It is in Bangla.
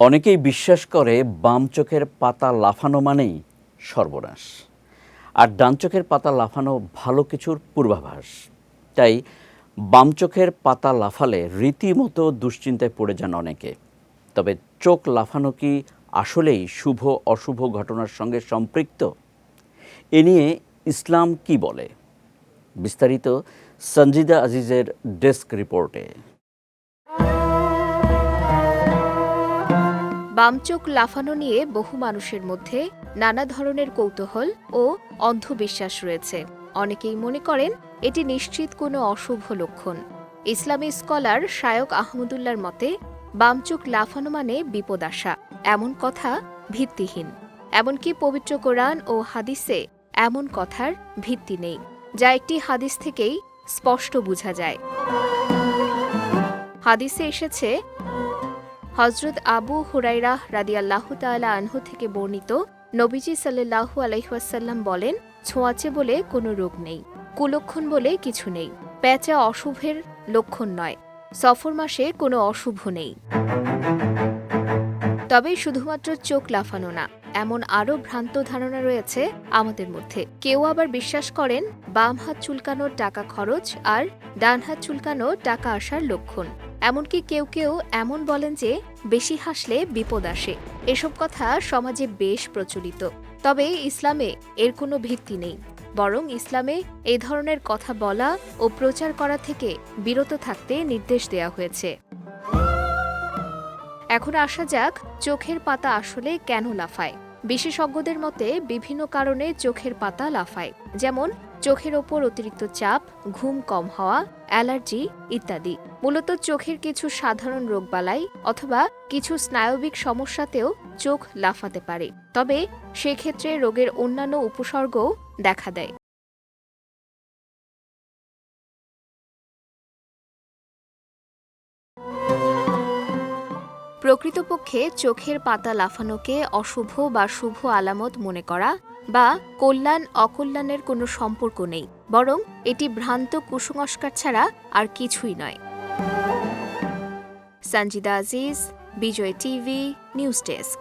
অনেকেই বিশ্বাস করে বাম চোখের পাতা লাফানো মানেই সর্বনাশ। আর ডান চোখের পাতা লাফানো ভালো কিছুর পূর্বাভাস। তাই বাম চোখের পাতা লাফালে রীতিমতো দুশ্চিন্তায় পড়ে যান অনেকে। তবে চোখ লাফানো কি আসলেই শুভ, অশুভ ঘটনার সঙ্গে সম্পৃক্ত? এ নিয়ে ইসলাম কি বলে? বিস্তারিত সঞ্জিদা আজিজের ডেস্ক রিপোর্টে। বামচোখ লাফানো নিয়ে বহু মানুষের মধ্যে নানা ধরনের কৌতূহল ও অন্ধবিশ্বাস রয়েছে। অনেকেই মনে করেন এটি নিশ্চিত কোনো অশুভ লক্ষণ। ইসলামী স্কলার শায়ক আহমদুল্লার মতে বামচোখ লাফানো মানে বিপদ আসা, এমন কথা ভিত্তিহীন। এমনকি পবিত্র কোরআন ও হাদিসে এমন কথার ভিত্তি নেই, যা একটি হাদিস থেকেই স্পষ্ট বোঝা যায়। হাদিসে এসেছে হজরত আবু হুরাইরা রাদিয়াল্লাহ তাআলা আনহু থেকে বর্ণিত, নবীজি সাল্লাল্লাহু আলাইহাসাল্লাম বলেন, ছোঁয়াচে বলে কোনো রোগ নেই, কুলক্ষণ বলে কিছু নেই, প্যাঁচা অশুভের লক্ষণ নয়, সফর মাসে কোনো অশুভ নেই। তবে শুধুমাত্র চোখ লাফানো না, এমন আরও ভ্রান্ত ধারণা রয়েছে আমাদের মধ্যে। কেউ আবার বিশ্বাস করেন, বাম হাত চুলকানোর টাকা খরচ আর ডান হাত চুলকানো টাকা আসার লক্ষণ। এমনকি কেউ কেউ এমন বলেন যে বেশি হাসলে বিপদ আসে। এসব কথা সমাজে বেশ প্রচলিত। তবে ইসলামে এর কোনো ভিত্তি নেই। বরং ইসলামে এই ধরনের কথা বলা ও প্রচার করা থেকে বিরত থাকতে নির্দেশ দেওয়া হয়েছে। এখন আসা যাক চোখের পাতা আসলে কেন লাফায়। বিশেষজ্ঞদের মতে বিভিন্ন কারণে চোখের পাতা লাফায়, যেমন চোখের ওপর অতিরিক্ত চাপ, ঘুম কম হওয়া, অ্যালার্জি ইত্যাদি। মূলত চোখের কিছু সাধারণ রোগবালাই অথবা কিছু স্নায়বিক সমস্যাতেও চোখ লাফাতে পারে। তবে সেক্ষেত্রে রোগের অন্যান্য উপসর্গও দেখা দেয়। প্রকৃতপক্ষে চোখের পাতা লাফানোকে অশুভ বা শুভ আলামত মনে করা বা কল্যাণ, অকল্যাণের কোনো সম্পর্ক নেই, বরং এটি ভ্রান্ত কুসংস্কার ছাড়া আর কিছুই নয়। Sanjida Aziz, Bijoy TV, news desk.